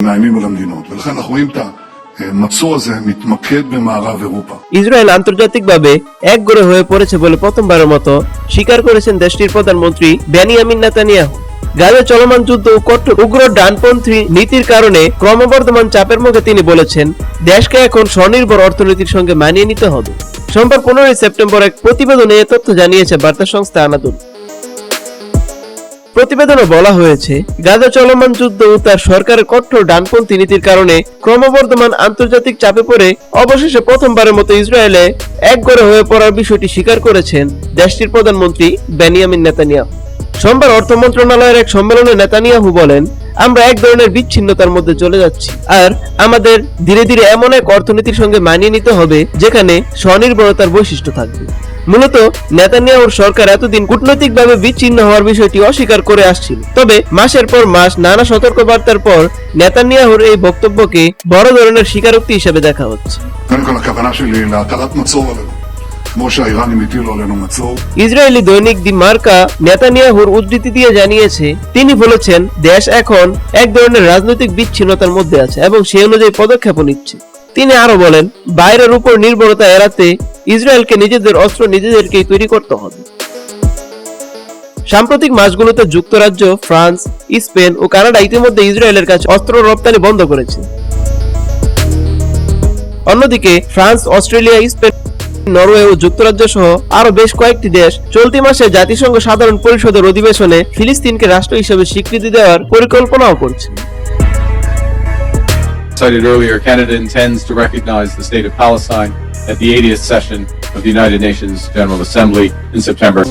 מאיימים על המדינות, ולכן אנחנו רואים את המצור הזה מתמקד במערב אירופה. Israel আন্তর্জাতিকভাবে একগড়ে হয়ে পড়েছে বলে প্রথমবারের মতো স্বীকার করেছেন দেশটির প্রধানমন্ত্রী বেনিয়ামিন নেতানিয়াহু গাজা চলমান যুদ্ধ ও কট্টর উগ্র ডানপন্থী নীতির কারণে ক্রমবর্ধমান চাপের মুখে তিনি বলেছেন দেশকে এখন স্বনির্ভর অর্থনীতির সঙ্গে মানিয়ে নিতে হবে সোমবার পনেরোই সেপ্টেম্বর এক প্রতিবেদনে এ তথ্য জানিয়েছে বার্তা সংস্থা আনাদুল প্রতিবেদনে বলা হয়েছে, গাজা চলমান যুদ্ধ ও তার সরকারের কঠোর ডানপন্থী নীতির কারণে ক্রমবর্ধমান আন্তর্জাতিক চাপে পড়ে অবশেষে প্রথমবারের মতো ইসরায়েলে একগড়ে হয়ে পড়ার বিষয়টি স্বীকার করেছেন দেশটির প্রধানমন্ত্রী বেনিয়ামিন নেতানিয়া সোমবার অর্থ মন্ত্রণালয়ের এক সম্মেলনে নেতানিয়াহু বলেন আমরা এক ধরনের বিচ্ছিন্নতার মধ্যে চলে যাচ্ছি। আর আমাদের ধীরে ধীরে এমন এক অর্থনীতির সঙ্গে মানিয়ে নিতে হবে, যেখানে স্বনির্ভরতার বৈশিষ্ট্য থাকবে। মূলত নেতানিয়াহুর সরকার এতদিন কূটনৈতিকভাবে বিচ্ছিন্ন হওয়ার বিষয়টি অস্বীকার করে আসছিল। তবে মাসের পর মাস নানা সতর্কবার্তার পর নেতানিয়াহুর এই বক্তব্যকে বড় ধরনের স্বীকারোক্তি হিসেবে দেখা হচ্ছে। כמו שהאיראנים הטילו עלינו מצור, ইসরায়েলি দৈনিক দি মার্কা নেতানিয়াহুর উদ্ধৃতি দিয়ে জানিয়েছে তিনি বলেছেন দেশ এখন এক ধরনের রাজনৈতিক বিচ্ছিন্নতার মধ্যে আছে এবং সেই অনুযায়ী পদক্ষেপও নিচ্ছে তিনি আরো বলেন বাইরের উপর নির্ভরতা এড়াতে ইসরায়েলকে নিজেদের অস্ত্র নিজেদেরকেই তৈরি করতে হবে সাম্প্রতিক মাসগুলোতে যুক্তরাজ্য ফ্রান্স স্পেন ও কানাডা ইতিমধ্যে ইসরায়েলের কাছে অস্ত্র রপ্তানি বন্ধ করেছে অন্যদিকে ফ্রান্স অস্ট্রেলিয়া স্পেন নরওয়ে ও যুক্তরাজ্য সহ আরও বেশ কয়েকটি দেশ চলতি মাসে জাতিসংঘ সাধারণ পরিষদের অধিবেশনে ফিলিস্তিনকে রাষ্ট্র হিসেবে স্বীকৃতি দেওয়ার পরিকল্পনাও করছে cited earlier, Canada intends to recognize the state of Palestine at the 80th session of the United Nations General Assembly in September.